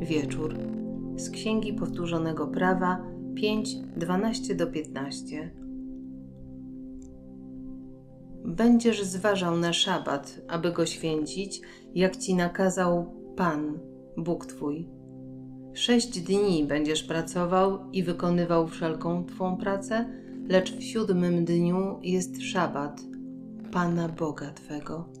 wieczór. Z Księgi Powtórzonego Prawa 5, 12 do 15. Będziesz zważał na szabat, aby go święcić, jak ci nakazał Pan, Bóg Twój. Sześć dni będziesz pracował i wykonywał wszelką Twą pracę, lecz w siódmym dniu jest szabat, Pana Boga Twego.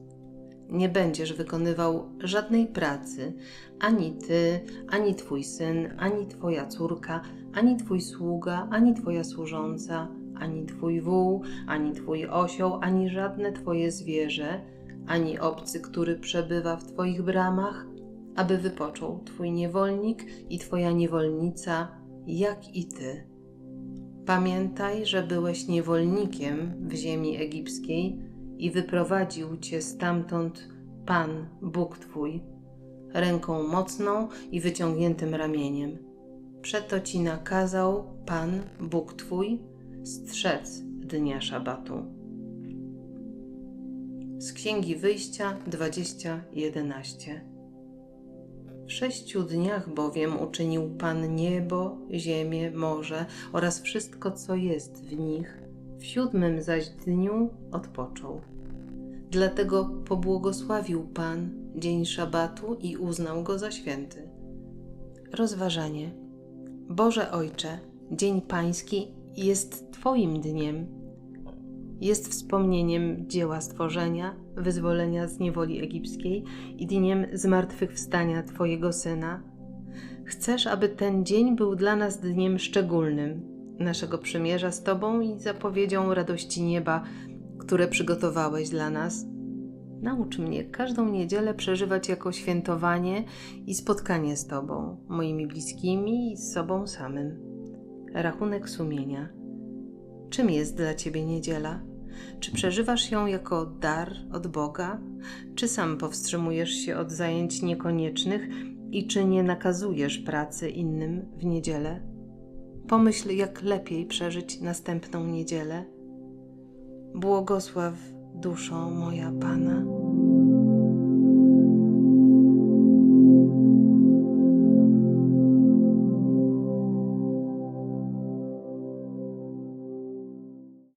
Nie będziesz wykonywał żadnej pracy, ani Ty, ani Twój syn, ani Twoja córka, ani Twój sługa, ani Twoja służąca, ani Twój wół, ani Twój osioł, ani żadne Twoje zwierzę, ani obcy, który przebywa w Twoich bramach, aby wypoczął Twój niewolnik i Twoja niewolnica, jak i Ty. Pamiętaj, że byłeś niewolnikiem w ziemi egipskiej i wyprowadził Cię stamtąd Pan, Bóg Twój, ręką mocną i wyciągniętym ramieniem. Przeto Ci nakazał Pan, Bóg Twój, strzec dnia szabatu. Z Księgi Wyjścia 20:11 W sześciu dniach bowiem uczynił Pan niebo, ziemię, morze oraz wszystko, co jest w nich. W siódmym zaś dniu odpoczął. Dlatego pobłogosławił Pan dzień szabatu i uznał go za święty. Rozważanie. Boże Ojcze, dzień Pański jest Twoim dniem. Jest wspomnieniem dzieła stworzenia, wyzwolenia z niewoli egipskiej i dniem zmartwychwstania Twojego Syna. Chcesz, aby ten dzień był dla nas dniem szczególnym, naszego przymierza z Tobą i zapowiedzią radości nieba, które przygotowałeś dla nas. Naucz mnie każdą niedzielę przeżywać jako świętowanie i spotkanie z Tobą, moimi bliskimi i z sobą samym. Rachunek sumienia. Czym jest dla Ciebie niedziela? Czy przeżywasz ją jako dar od Boga? Czy sam powstrzymujesz się od zajęć niekoniecznych i czy nie nakazujesz pracy innym w niedzielę? Pomyśl, jak lepiej przeżyć następną niedzielę. Błogosław duszo moja Pana.